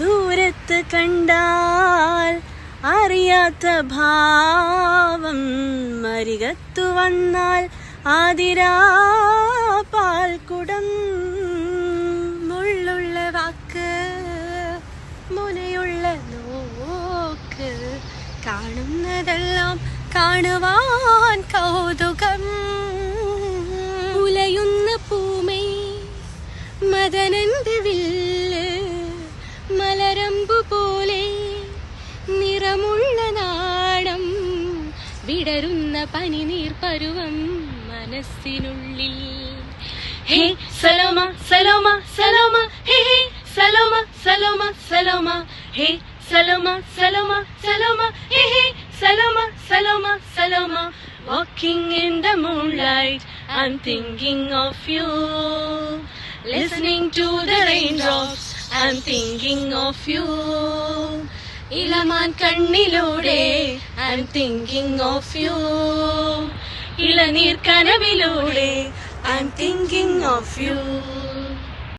ദൂരത്ത് കണ്ടാൽ അറിയാത്ത ഭാവം മരികത്തു വന്നാൽ ആതിരാ കുടം മുള്ളുള്ള വാക്ക് മുനയുള്ള നോക്ക് കാണുന്നതെല്ലാം കാണുവാൻ കൗതുകം. മദനന്റെ വില്ല് മലരമ്പു പോലെ നിറമുള്ള നാണം വിടരുന്ന പനിനീർ പരുവം മനസ്സിനുള്ളിൽ hey Saloma Saloma Saloma hey hey Saloma Saloma Saloma hey Saloma Saloma Saloma hey hey Saloma Saloma Saloma Walking in the moonlight, I'm thinking of you. To the raindrops, I'm thinking of you. ഇളമാൻ കണ്ണിലൂടെ I'm thinking of you. ഇളനീർ കനവിലൂടെ I'm thinking of you.